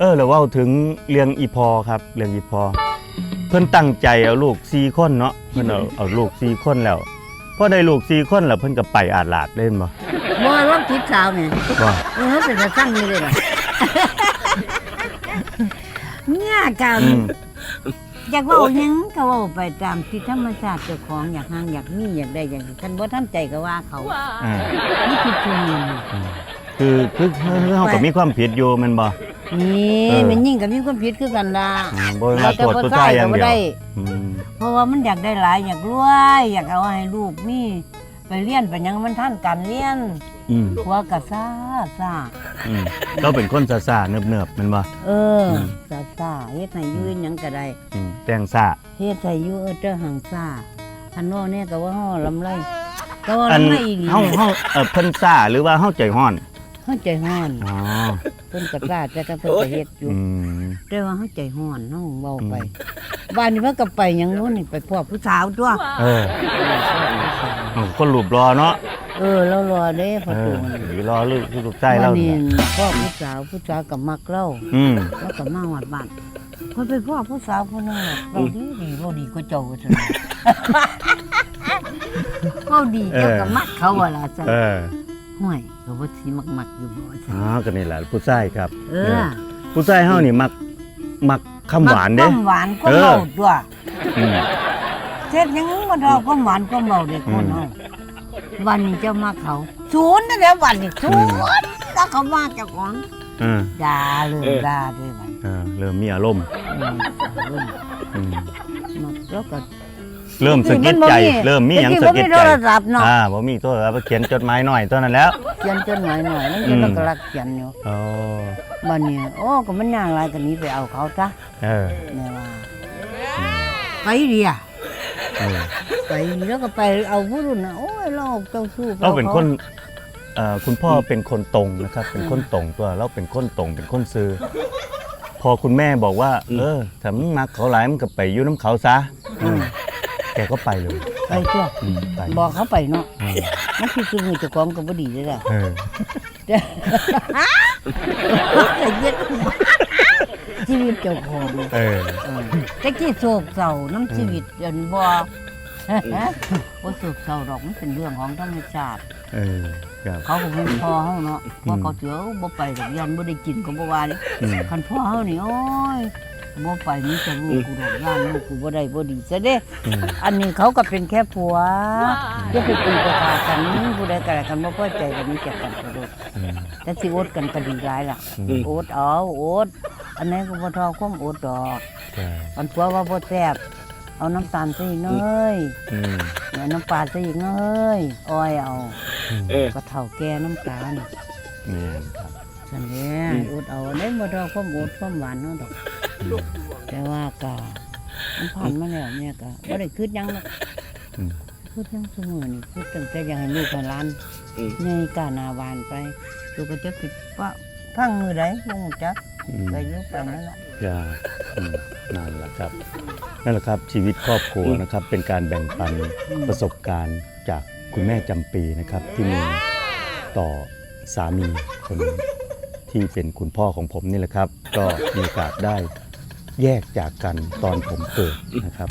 เออแล้วเว่าถึงเลี้ยงอีพอครับเลี้ยงอีพอ เพิ่นตั้งใจเอาลูกสี่คนเนาะเพิ่นเอาเอาลูกสี่คนแล้วพอได้ลูกสี่คนแล้วเพิ่นก็ไปอาดลาดเล่นบ่บ่ว่าติดสาวนี่ว่าเออเป็นตาสั่งนี่เลยล่ะเนี่ยกันอืมอยากเว่าหยังก็เว่าไปตามที่ธรรมชาติเจ้าของอยากหางอยากมีอยากได้อย่างคันบ่ทันใจก็ว่าเขาอ่านี่คือจริงอืมคือคือคือเฮาก็มีความผิดอยู่แม่นบ่ นี่เออ มันยิ่งกับมีความผิดคือกันล่ะอืมบ่มาโทษผู้ชายอย่างเดียวอืมเพราะว่ามันอยากได้หลายอยากรวย อยากเอาให้ลูกมีไปเรียนไปหยังมันท่านการเรียนอืมหัวกะซ่าซ่าอืมเราเป็นคนซ่าๆเนิบๆแม่นบ่ เอออม ซ่าซ่าเฮ็ดให้อยืนหยังก็ได้อืมแต่งซ่าเฮ็ดให้อยู่เออเจ้าหังซ่าอันว่าเนี่ยก็ว่าเฮาลำไรก็ว่าอันลำไรอีหลีเฮาเฮาเอ่อเพิ่นซ่าหรือว่าเฮาใจฮ้อน เฮาใจฮ้อน อ๋อ เพิ่นก็ซ่าแต่ก็เพิ่นก็เฮ็ดอยู่ อืม แต่ว่าเฮาใจฮ้อนเฮาเว้าไปบ้านนี้เพิ่นก็ไปหยังนู้นนี่ไปพบผู้สาวตัว เออเอาคนรูปรอเนาะเออแล้วรอเด้พอเอตูอนหรือรอลูกลูกใจวัเรานนี้เนี่ยพ่อผู้สาวผู้สาวก็มักเราอืมแล้วก็มาวัดบ้านเพิ่นไปพ่อผู้สาวคนนึงน่ะเราดีดีเราดีกว่าเจ้าว่าซั่น เราดีเจ้าก็มักเขาว่าล่ะซั่นเออ ห่วยก็บ่สิมักมักอยู่บ่ซั่นอ๋อก็นี่แหละผู้ชายครับเอนี่อผู้ชายเฮานี่มักมักคำหวานเด้ มักความหวานก็เออ เมาตัวอืมเฮ็ดหยังบ่เท่าความหวานก็เมาเด็กคนเฮาวันนี้เจ้ามาเขาศูนย์นั่นแหละวันนี้ศูนย์แล้วเขามาเจ้าของเออด่าเลยด่าด้วยบัดเออเริ่มมีอารมณ์เออเริ่มอืมมักแล้วก็ เริ่มสะกิดใจ เริ่มมีหยังสะกิดแต่ใจที่บ่มีโทรศัพท์เนาะอ่าบ่มีตัวแล้วเขียนจดหมายหน่อยเท่านั้นแล้ว เขียนจดหมายหน่อยแล้วอืมเราก็รักเขียนอยู่อ๋อบัดนี้โอ้ก็มันย่างหลายกันนี้ไปเอาเขาซะเออแม่ว่าอืมไปดีอะเออไปแล้วก็ไปเอาผู้รุ่นน่ะโอ้ยเราเจ้าสู้เราเป็นคนเอ่อคุณพ่อเป็นคนตรงนะครับ เป็นคนตรงตัวเราเป็นคนตรงเป็นคนซื่อพอคุณแม่บอกว่า เออถ้ามึงมักเขาหลายมึงก็ไปอยู่น้ำเขาซะ อืม แกก็ไปเลยไปตัวอืมไปบอกเขาไปเนาะอืมมันคือคือมือเจ้าของก็บ่ดีเลยล่ะเออแต่เย็ดชีวิตเจ้าของเออเออแต่กี้โศกเศร้าน้ำชีวิตเดินบ่บ่โศกเศร้าดอกมันเป็นเรื่องของธรรมชาติ เออครับเขาก็เป็นพ่อเฮาเนาะพอเขาเถือบ่ไปดอกยันบ่ได้กินก็บ่ว่าเลยอืมคันพ่อเฮานี่โอ้ย บ่ไปมีแต่ลูกกูดอกย่านลูกกูบ่ได้บ่ดีซะเด้อืมอันนี้เขาก็เป็นแค่ผัวอย่าไปตีประกากันผู้ใดก็ได้กันบ่พอใจกันมีจักกันกระโดดอืมแต่สิอดกันก็ดีหลายล่ะอืมอดเอาอดอันนี้ก็บ่ทอความอดดอกใช่อันผัวว่าบ่แซ่บเอาน้ำตาลใส่อีกเนยอืมเอาน้ำปลาใส่อีกเนยอ้อยเอาเออก็เฒ่าแก่น้ำตาลนี่ครับนั่นแหละอดเอาอันนี้บ่ทอความอดความหวานเนาะดอกอืม แต่ว่าก็มันผ่านมาแล้วเนี่ยก็บ่ได้คิดหยังหรอกอืมคิดหยังเสมอนี่คิดตั้งแต่อยากให้ลูกให้หลานอืม ในกาหนาบานไปลูกก็จะคิดว่าพังมือใดบ่ฮู้จักอืมไปเรื่อยไปนั่นล่ะอย่าอืมนั่นแหละครับนั่นแหละครับชีวิตครอบครัวนะครับ เป็นการแบ่งปันประสบการณ์จากคุณแม่จำปีนะครับ ที่มีต่อสามีคนนี้ที่เป็นคุณพ่อของผมนี่แหละครับ ก็มีโอกาสได้ แยกจากกันตอนผมเกิดนะครับ